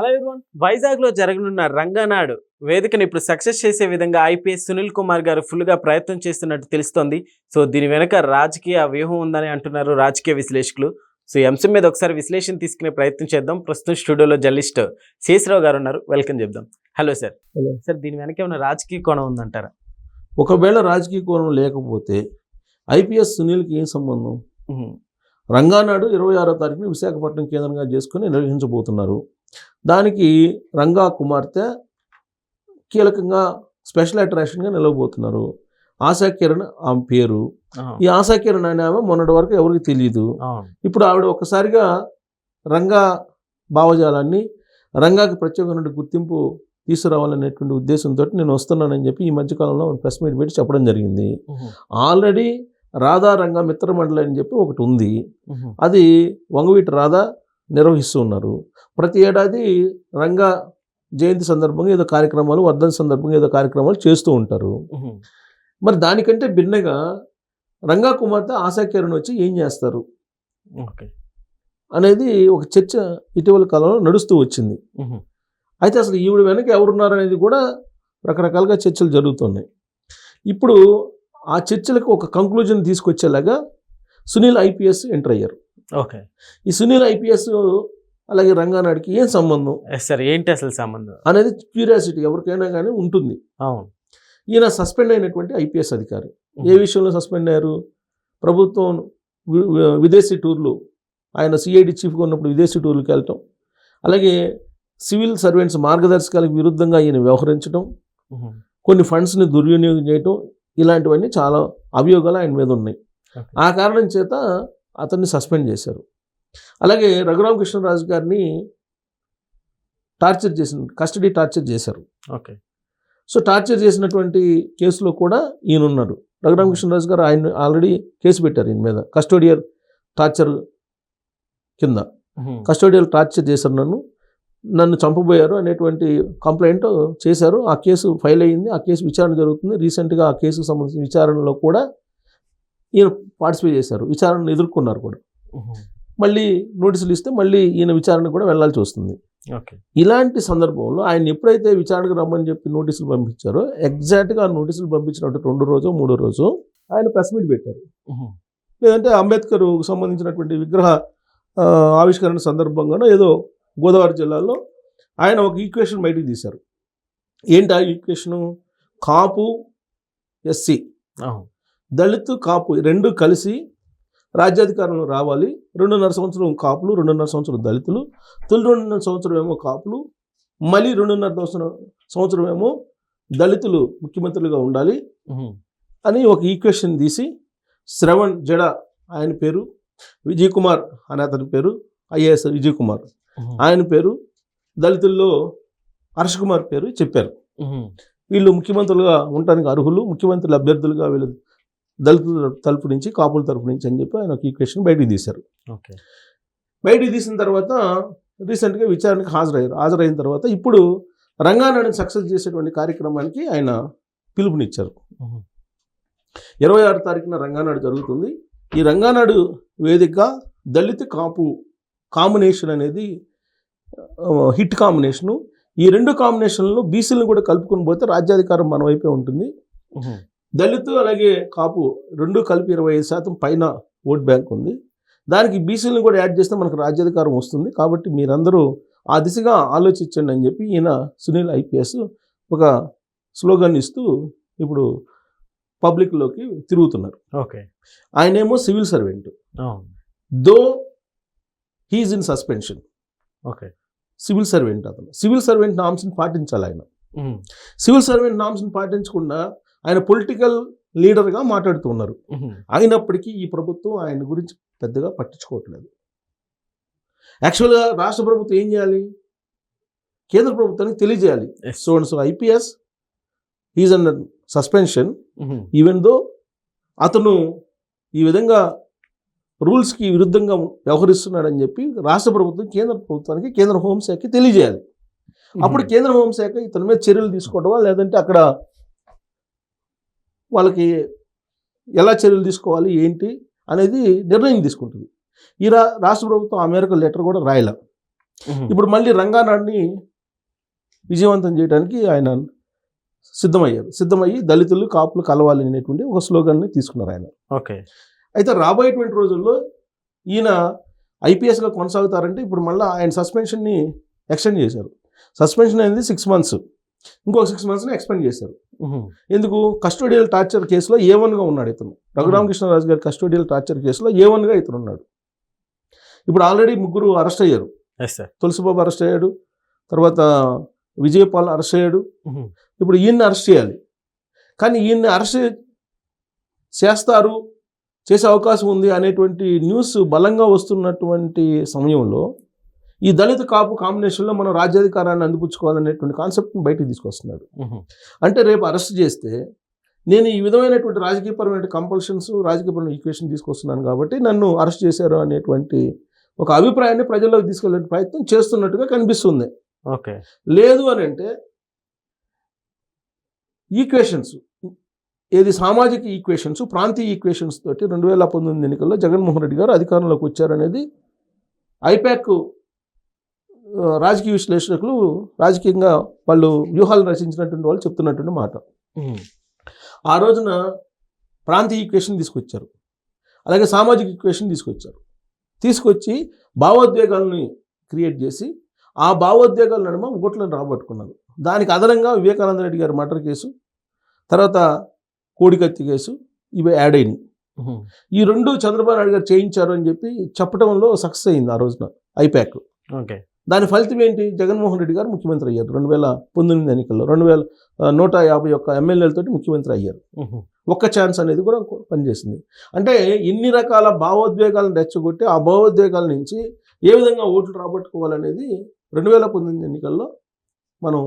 Hello everyone వైజాగ్లో జరగనున్న రంగనాడు వేదికను ఇప్పుడు సక్సెస్ చేసే విధంగా ఐపీఎస్ సునీల్ కుమార్ గారు ఫుల్గా ప్రయత్నం చేస్తున్నట్టు తెలుస్తోంది. సో దీని వెనక రాజకీయ వ్యూహం ఉందని అంటున్నారు రాజకీయ విశ్లేషకులు. సో ఈ అంశం మీద ఒకసారి విశ్లేషణ తీసుకునే ప్రయత్నం చేద్దాం. ప్రస్తుతం స్టూడియోలో జర్నలిస్ట్ శేషరావు గారు ఉన్నారు. వెల్కమ్ చెప్దాం. Hello sir. సార్ దీని వెనక ఏమైనా రాజకీయ కోణం ఉందంటారా? ఒకవేళ రాజకీయ కోణం లేకపోతే ఐపీఎస్ సునీల్కి ఏం సంబంధం. రంగానాడు ఇరవై ఆరో తారీఖున విశాఖపట్నం కేంద్రంగా చేసుకుని నిర్వహించబోతున్నారు. దానికి రంగా కుమార్తె కీలకంగా స్పెషల్ అట్రాక్షన్గా నిలవబోతున్నారు ఆశా కిరణ్ ఆమె పేరు. ఈ ఆశా కిరణ్ అనే ఆమె మొన్నటి వరకు ఎవరికి తెలియదు. ఇప్పుడు ఆవిడ ఒక్కసారిగా రంగా భావజాలాన్ని రంగాకి ప్రత్యేకమైన గుర్తింపు తీసుకురావాలనేటువంటి ఉద్దేశంతో నేను వస్తున్నానని చెప్పి ఈ మధ్యకాలంలో ప్రెస్ మీట్ పెట్టి చెప్పడం జరిగింది. ఆల్రెడీ రాధా రంగ మిత్ర మండలి అని చెప్పి ఒకటి ఉంది. అది వంగవీటి రాధా నిర్వహిస్తూ ఉన్నారు. ప్రతి ఏడాది రంగ జయంతి సందర్భంగా ఏదో కార్యక్రమాలు వర్ధన సందర్భంగా ఏదో కార్యక్రమాలు చేస్తూ ఉంటారు. మరి దానికంటే భిన్నగా రంగా కుమార్తె ఆశా కిరణ్ వచ్చి ఏం చేస్తారు? ఓకే. అనేది ఒక చర్చ ఇటీవల కాలంలో నడుస్తూ వచ్చింది. అయితే అసలు ఈవిడ వెనక ఎవరున్నారు అనేది కూడా రకరకాలుగా చర్చలు జరుగుతున్నాయి. ఇప్పుడు ఆ చర్చలకు ఒక కంక్లూజన్ తీసుకొచ్చేలాగా సునీల్ ఐపీఎస్ ఎంటర్ అయ్యారు. ఓకే. ఈ సునీల్ ఐపీఎస్ అలాగే రంగానాడికి ఏం సంబంధం? సార్ ఏంటి అసలు సంబంధం? అనేది క్యూరియాసిటీ ఎవరికైనా కానీ ఉంటుంది. అవును. ఈయన సస్పెండ్ అయినటువంటి ఐపీఎస్ అధికారి. ఏ విషయంలో సస్పెండ్ అయ్యారు? ప్రభుత్వం విదేశీ టూర్లు ఆయన సిఐడి చీఫ్గా ఉన్నప్పుడు విదేశీ టూర్లకు వెళ్ళటం అలాగే సివిల్ సర్వెంట్స్ మార్గదర్శకాలకు విరుద్ధంగా ఈయన వ్యవహరించడం. కొన్ని ఫండ్స్ని దుర్వినియోగం చేయటం ఇలాంటివన్నీ చాలా అభియోగాలు ఆయన మీద ఉన్నాయి. ఆ కారణం చేత అతన్ని సస్పెండ్ చేశారు. అలాగే రఘురామకృష్ణరాజు గారిని టార్చర్ చేసిన కస్టడీ టార్చర్ చేశారు. ఓకే. సో టార్చర్ చేసినటువంటి కేసులో కూడా ఈయన ఉన్నాడు రఘురామకృష్ణరాజు గారు ఆయన ఆల్రెడీ కేసు పెట్టారు ఈయన మీద కస్టోడియల్ టార్చర్ కింద. కస్టోడియల్ టార్చర్ చేశారు నన్ను నన్ను చంపబోయారు అనేటువంటి కంప్లైంట్ చేశారు. ఆ కేసు ఫైల్ అయ్యింది ఆ కేసు విచారణ జరుగుతుంది. రీసెంట్గా ఆ కేసుకు సంబంధించిన విచారణలో కూడా ఈయన పార్టిసిపేట్ చేశారు. విచారణను ఎదుర్కొన్నారు కూడా. మళ్ళీ నోటీసులు ఇస్తే మళ్ళీ ఈయన విచారణ కూడా వెళ్ళాల్సి వస్తుంది. ఓకే. ఇలాంటి సందర్భంలో ఆయన ఎప్పుడైతే విచారణకు రమ్మని చెప్పి నోటీసులు పంపించారో ఎగ్జాక్ట్గా ఆ నోటీసులు పంపించినట్టు రెండు రోజు మూడో రోజు ఆయన ప్రెస్ మీట్ పెట్టారు. లేదంటే అంబేద్కర్ సంబంధించినటువంటి విగ్రహ ఆవిష్కరణ సందర్భంగానో ఏదో గోదావరి జిల్లాలో ఆయన ఒక ఈక్వేషన్ బయటికి తీశారు. ఏంటి ఆ ఈక్వేషను కాపు ఎస్సీ. దళిత్ కాపు రెండు కలిసి రాజ్యాధికారంలో రావాలి రెండున్నర సంవత్సరం కాపులు రెండున్నర సంవత్సరం దళితులు తొలి రెండున్నర సంవత్సరం ఏమో కాపులు మళ్ళీ రెండున్నర సంవత్సరం సంవత్సరం ఏమో దళితులు ముఖ్యమంత్రులుగా ఉండాలి. అని ఒక ఈక్వేషన్ తీసి శ్రవణ్ జడ ఆయన పేరు విజయ్ కుమార్ అనే అతని పేరు ఐఏఎస్ విజయ్ కుమార్. ఆయన పేరు దళితుల్లో హర్ష్ కుమార్ పేరు చెప్పారు. వీళ్ళు ముఖ్యమంత్రులుగా ఉండడానికి అర్హులు ముఖ్యమంత్రుల అభ్యర్థులుగా వీళ్ళు దళితుల తరపు నుంచి కాపుల తరపు నుంచి అని చెప్పి ఆయన ఒక ఈక్వేషన్ బయటికి తీశారు. ఓకే. బయటికి తీసిన తర్వాత రీసెంట్గా విచారణకు హాజరయ్యారు. హాజరైన తర్వాత ఇప్పుడు రంగానాడుని సక్సెస్ చేసేటువంటి కార్యక్రమానికి ఆయన పిలుపునిచ్చారు. ఇరవై ఆరు తారీఖున రంగానాడు జరుగుతుంది. ఈ రంగానాడు వేదికగా దళిత కాపు కాంబినేషన్ అనేది హిట్ కాంబినేషను ఈ రెండు కాంబినేషన్లో బీసీలను కూడా కలుపుకొని పోతే రాజ్యాధికారం మన వైపే ఉంటుంది. దళితు అలాగే కాపు రెండు కలిపి ఇరవై ఐదు శాతం పైన ఓట్ బ్యాంక్ ఉంది. దానికి బీసీలను కూడా యాడ్ చేస్తే మనకు రాజ్యాధికారం వస్తుంది. కాబట్టి మీరందరూ ఆ దిశగా ఆలోచించండి అని చెప్పి ఈయన సునీల్ ఐపీఎస్ ఒక స్లోగన్ ఇస్తూ ఇప్పుడు పబ్లిక్లోకి తిరుగుతున్నారు. ఓకే. ఆయనేమో civil servant. Though he is in suspension. Okay. Civil servant అతను. సివిల్ సర్వెంట్ నామ్స్ని పాటించాలి ఆయన. సివిల్ సర్వెంట్ నామ్స్ని పాటించకుండా ఆయన పొలిటికల్ లీడర్గా మాట్లాడుతున్నారు ఉహు. అయినప్పటికీ ఈ ప్రభుత్వం ఆయన గురించి పెద్దగా పట్టించుకోవట్లేదు. యాక్చువల్గా రాష్ట్ర ప్రభుత్వం ఏం చేయాలి? కేంద్ర ప్రభుత్వానికి తెలియజేయాలి. So and so IPS is under suspension. Even though అతను ఈ విధంగా రూల్స్కి విరుద్ధంగా వ్యవహరిస్తున్నాడని చెప్పి రాష్ట్ర ప్రభుత్వం కేంద్ర ప్రభుత్వానికి కేంద్ర హోంశాఖకి తెలియజేయాలి. అప్పుడు కేంద్ర హోంశాఖ ఇతని మీద చర్యలు తీసుకోవడమా లేదంటే అక్కడ వాళ్ళకి ఎలా చర్యలు తీసుకోవాలి ఏంటి అనేది నిర్ణయం తీసుకుంటుంది. ఈ రా రాష్ట్ర ప్రభుత్వం ఆ మేరకు లెటర్ కూడా రాయలే. ఇప్పుడు మళ్ళీ రంగానాడిని విజయవంతం చేయడానికి ఆయన సిద్ధమయ్యారు. సిద్ధమయ్యి దళితులు కాపులు కలవాలి అనేటువంటి ఒక స్లోగన్ని తీసుకున్నారు ఆయన. ఓకే. అయితే రాబోయేటువంటి రోజుల్లో ఈయన ఐపీఎస్గా కొనసాగుతారంటే ఇప్పుడు మళ్ళీ ఆయన సస్పెన్షన్ని ఎక్స్టెండ్ చేశారు. సస్పెన్షన్ అనేది సిక్స్ మంత్స్. ఇంకొక సిక్స్ మంత్స్ని ఎక్స్పెండ్ చేశారు. ఎందుకు? కస్టోడియల్ టార్చర్ కేసులో ఏ వన్గా ఉన్నాడు ఇతను. రఘురామకృష్ణరాజు గారి కస్టోడియల్ టార్చర్ కేసులో ఏ వన్గా ఇతను ఉన్నాడు. ఇప్పుడు ఆల్రెడీ ముగ్గురు అరెస్ట్ అయ్యారు. తులసిబాబు అరెస్ట్ అయ్యాడు. తర్వాత విజయపాల్ అరెస్ట్ అయ్యాడు. ఇప్పుడు ఈయన్ని అరెస్ట్ చేయాలి. కానీ ఈయన్ని అరెస్ట్ చేస్తారు చేసే అవకాశం ఉంది అనేటువంటి న్యూస్ బలంగా వస్తున్నటువంటి సమయంలో ఈ దళిత కాపు కాంబినేషన్లో మనం రాజ్యాధికారాన్ని అందిపుచ్చుకోవాలనేటువంటి కాన్సెప్ట్ని బయటికి తీసుకొస్తున్నాడు. అంటే రేపు అరెస్ట్ చేస్తే నేను ఈ విధమైనటువంటి రాజకీయపరమైన కంపల్షన్స్ రాజకీయపరమైన ఈక్వేషన్ తీసుకొస్తున్నాను కాబట్టి నన్ను అరెస్ట్ చేశారు అనేటువంటి ఒక అభిప్రాయాన్ని ప్రజల్లోకి తీసుకెళ్ళే ప్రయత్నం చేస్తున్నట్టుగా కనిపిస్తుంది. ఓకే. లేదు అని అంటే ఈక్వేషన్స్ ఏది సామాజిక ఈక్వేషన్స్ ప్రాంతీయ ఈక్వేషన్స్ తోటి రెండు వేల పంతొమ్మిది ఎన్నికల్లో జగన్మోహన్ రెడ్డి గారు అధికారంలోకి వచ్చారనేది ఐపాక్ రాజకీయ విశ్లేషకులు రాజకీయంగా వాళ్ళు వ్యూహాలు రచించినటువంటి వాళ్ళు చెప్తున్నటువంటి మాట. ఆ రోజున ప్రాంతీయ ఈక్వేషన్ తీసుకొచ్చారు. అలాగే సామాజిక ఈక్వేషన్ తీసుకొచ్చారు. తీసుకొచ్చి భావోద్వేగాలని క్రియేట్ చేసి ఆ భావోద్వేగాల నడుమ ఓట్లను రాబట్టుకున్నారు. దానికి అదనంగా వివేకానంద రెడ్డి గారి మర్డర్ కేసు తర్వాత కోడికత్తి కేసు ఇవి యాడ్ అయినాయి. ఈ రెండు చంద్రబాబు నాయుడు గారు చేయించారు అని చెప్పి చెప్పడంలో సక్సెస్ అయింది ఆ రోజున ఐపాక్ ఓకే. దాని ఫలితం ఏంటి? జగన్మోహన్ రెడ్డి గారు ముఖ్యమంత్రి అయ్యారు రెండు వేల పంతొమ్మిది ఎన్నికల్లో. రెండు వేల నూట యాభై ఒక్క ఎమ్మెల్యేలతోటి ముఖ్యమంత్రి అయ్యారు. ఒక్క ఛాన్స్ అనేది కూడా పనిచేసింది. అంటే ఇన్ని రకాల భావోద్వేగాలను రెచ్చగొట్టి ఆ భావోద్వేగాల నుంచి ఏ విధంగా ఓట్లు రాబట్టుకోవాలనేది రెండు వేల పంతొమ్మిది ఎన్నికల్లో మనం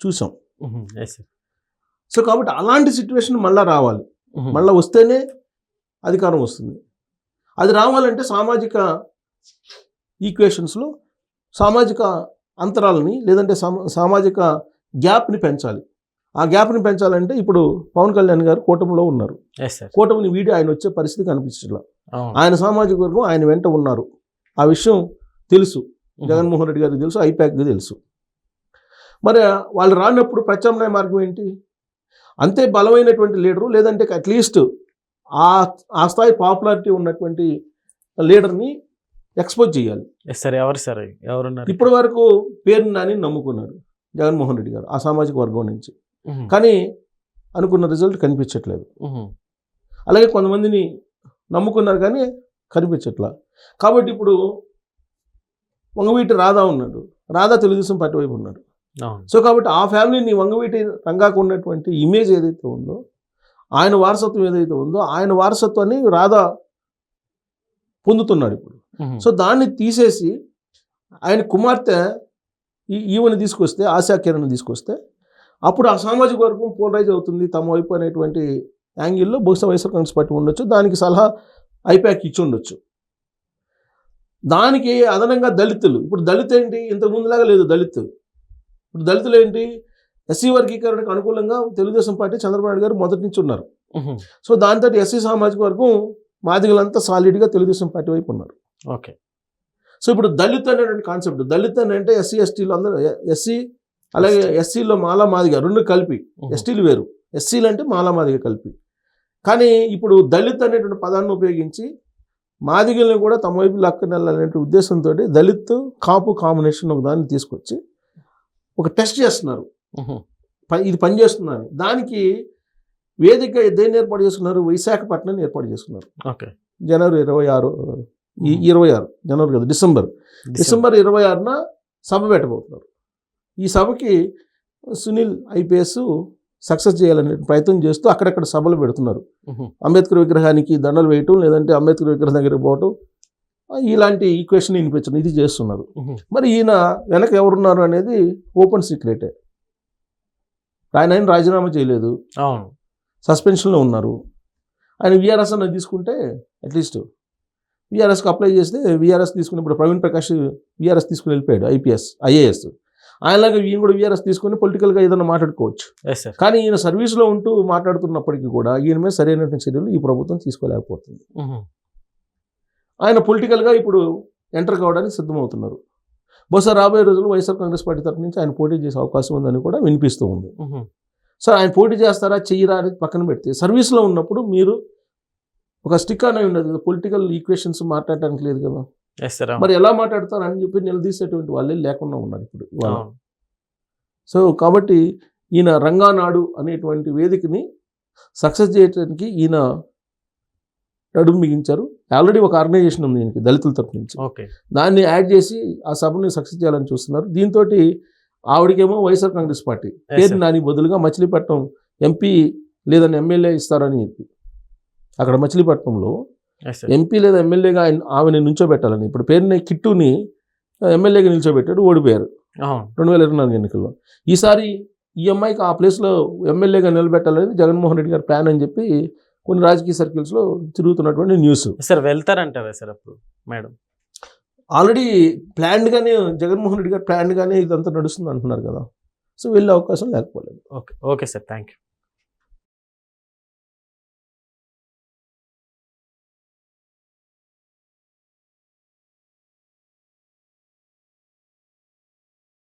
చూసాం. సో కాబట్టి అలాంటి సిచ్యువేషన్ మళ్ళీ రావాలి. మళ్ళీ వస్తేనే అధికారం వస్తుంది. అది రావాలంటే సామాజిక ఈక్వేషన్స్లో సామాజిక అంతరాలని లేదంటే సామా సామాజిక గ్యాప్ని పెంచాలి. ఆ గ్యాప్ని పెంచాలంటే ఇప్పుడు పవన్ కళ్యాణ్ గారు కూటమిలో ఉన్నారు. కూటమిని వీడి ఆయన వచ్చే పరిస్థితి కనిపించట్లా. ఆయన సామాజిక వర్గం ఆయన వెంట ఉన్నారు. ఆ విషయం తెలుసు. జగన్మోహన్ రెడ్డి గారికి తెలుసు ఐపాక్కి తెలుసు. మరి వాళ్ళు రానప్పుడు ప్రత్యామ్నాయ మార్గం ఏంటి? అంతే బలమైనటువంటి లీడరు లేదంటే అట్లీస్ట్ ఆ ఆ స్థాయి పాపులారిటీ ఉన్నటువంటి లీడర్ని ఎక్స్పోజ్ చేయాలి. ఎస్ సార్ ఎవరు సార్? ఎవరున్నారు? ఇప్పటి వరకు పేరు నాని నమ్ముకున్నారు జగన్మోహన్ రెడ్డి గారు ఆ సామాజిక వర్గం నుంచి. కానీ అనుకున్న రిజల్ట్ కనిపించట్లేదు. అలాగే కొంతమందిని నమ్ముకున్నారు కానీ కనిపించట్లా. కాబట్టి ఇప్పుడు వంగవీటి రాధా ఉన్నాడు. రాధా తెలుగుదేశం పార్టీ వైపు ఉన్నాడు. సో కాబట్టి ఆ ఫ్యామిలీని వంగవీటి రంగాకు ఉన్నటువంటి ఇమేజ్ ఏదైతే ఉందో ఆయన వారసత్వం ఏదైతే ఉందో ఆయన వారసత్వాన్ని రాధా పొందుతున్నాడు ఇప్పుడు. సో దాన్ని తీసేసి ఆయన కుమార్తె ఈ ఈవెని తీసుకొస్తే ఆశా కిరణ్ తీసుకొస్తే అప్పుడు ఆ సామాజిక వర్గం పోలరైజ్ అవుతుంది తమ వైపు అనేటువంటి యాంగిల్లో బహుశా వైఎస్ఆర్ కాంగ్రెస్ పార్టీ ఉండొచ్చు దానికి సలహా ఐపాక్ ఇచ్చి ఉండొచ్చు. దానికి అదనంగా దళితులు ఇప్పుడు దళిత ఏంటి? ఇంతకు ముందులాగా లేదు దళిత్. ఇప్పుడు దళితులు ఏంటి? ఎస్సీ వర్గీకరణకు అనుకూలంగా తెలుగుదేశం పార్టీ చంద్రబాబు నాయుడు గారు మొదటి నుంచి ఉన్నారు. సో దాంతో ఎస్సీ సామాజిక వర్గం మాదిగలంతా సాలిడ్గా తెలుగుదేశం పార్టీ వైపు ఉన్నారు. ఓకే. సో ఇప్పుడు దళిత్ అనేటువంటి కాన్సెప్ట్ దళిత్ అని అంటే ఎస్సీ ఎస్టీలు అందరూ ఎస్సీ అలాగే ఎస్సీలో మాలా మాదిగా రెండు కలిపి. ఎస్టీలు వేరు. ఎస్సీలు అంటే మాలా మాదిగా కలిపి. కానీ ఇప్పుడు దళిత్ అనేటువంటి పదాన్ని ఉపయోగించి మాదిగల్ని కూడా తమ వైపు లక్కనెళ్ళాలనే ఉద్దేశంతో దళిత్ కాపు కాంబినేషన్ ఒక దాన్ని తీసుకొచ్చి ఒక టెస్ట్ చేస్తున్నారు. ఇది పనిచేస్తుందని. దానికి వేదిక దేన్ని ఏర్పాటు చేసుకున్నారు? విశాఖపట్నాన్ని ఏర్పాటు చేసుకున్నారు. ఓకే. జనవరి ఇరవై ఆరు ఇరవై ఆరు జనవరి కదా డిసెంబర్. డిసెంబర్. ఇరవై ఆరున సభ పెట్టబోతున్నారు. ఈ సభకి సునీల్ ఐపీఎస్ సక్సెస్ చేయాలనే ప్రయత్నం చేస్తూ అక్కడక్కడ సభలు పెడుతున్నారు. అంబేద్కర్ విగ్రహానికి దండలు వేయటం లేదంటే అంబేద్కర్ విగ్రహం దగ్గరికి పోవటం ఇలాంటి ఈక్వేషన్ వినిపించడం ఇది చేస్తున్నారు. మరి ఈయన వెనక ఎవరున్నారు అనేది ఓపెన్ సీక్రెటే. ఆయన ఆయన రాజీనామా చేయలేదు. అవును. సస్పెన్షన్లో ఉన్నారు. ఆయన విఆర్ఎస్ అన్నది తీసుకుంటే అట్లీస్ట్ విఆర్ఎస్కి అప్లై చేస్తే విఆర్ఎస్ తీసుకుని ఇప్పుడు ప్రవీణ్ ప్రకాష్ విఆర్ఎస్ తీసుకుని వెళ్ళిపోయాడు ఐపీఎస్ ఐఏఎస్ ఆయనలాగా ఈయన కూడా విఆర్ఎస్ తీసుకొని పొలిటికల్గా ఏదైనా మాట్లాడుకోవచ్చు. కానీ ఈయన సర్వీస్లో ఉంటూ మాట్లాడుతున్నప్పటికీ కూడా ఈయన మీద సరైనటువంటి చర్యలు ఈ ప్రభుత్వం తీసుకోలేకపోతుంది. ఆయన పొలిటికల్గా ఇప్పుడు ఎంటర్ కావడానికి సిద్ధమవుతున్నారు. బహుశా రాబోయే రోజుల్లో వైఎస్ఆర్ కాంగ్రెస్ పార్టీ తరఫు నుంచి ఆయన పోటీ చేసే అవకాశం ఉందని కూడా వినిపిస్తూ ఉంది. మ్మ్. సో ఆయన పోటీ చేస్తారా చెయ్యరా అనేది పక్కన పెడితే సర్వీస్లో ఉన్నప్పుడు మీరు ఒక స్టిక్ అనే ఉండదు కదా పొలిటికల్ ఈక్వేషన్స్ మాట్లాడటానికి లేదు కదా. సార్ మరి ఎలా మాట్లాడతారు అని చెప్పి నిలదీసేటువంటి వాళ్ళే లేకుండా ఉన్నారు ఇప్పుడు. సో కాబట్టి ఈయన రంగానాడు అనేటువంటి వేదికని సక్సెస్ చేయడానికి ఈయన నడుము బిగించారు. ఆల్రెడీ ఒక ఆర్గనైజేషన్ ఉంది ఈయనకి దళితుల తరపు నుంచి. ఓకే. దాన్ని యాడ్ చేసి ఆ సభని సక్సెస్ చేయాలని చూస్తున్నారు. దీంతో ఆవిడకేమో వైఎస్ఆర్ కాంగ్రెస్ పార్టీ. పేరు. నాని బదులుగా మచిలీపట్నం ఎంపీ లేదని ఎమ్మెల్యే ఇస్తారని అక్కడ మచిలీపట్నంలో ఎంపీ లేదా ఎమ్మెల్యేగా ఆయన ఆమెను నిల్చోబెట్టాలని ఇప్పుడు పేరుని కిట్టుని ఎమ్మెల్యేగా నిల్చోబెట్టాడు ఓడిపోయారు. రెండు వేల ఇరవై నాలుగు ఎన్నికల్లో. ఈసారి ఈ అమ్మాయికి ఆ ప్లేస్లో ఎమ్మెల్యేగా నిలబెట్టాలనేది జగన్మోహన్ రెడ్డి గారి ప్లాన్ అని చెప్పి కొన్ని రాజకీయ సర్కిల్స్లో తిరుగుతున్నటువంటి న్యూస్. సార్ వెళ్తారంటారా సార్ అప్పుడు మేడం? ఆల్రెడీ ప్లాన్డ్గానే జగన్మోహన్ రెడ్డి గారు ప్లాన్డ్గానే ఇదంతా నడుస్తుంది అంటున్నారు కదా. సో వెళ్ళే అవకాశం లేకపోలేదు. Okay okay sir. Thank you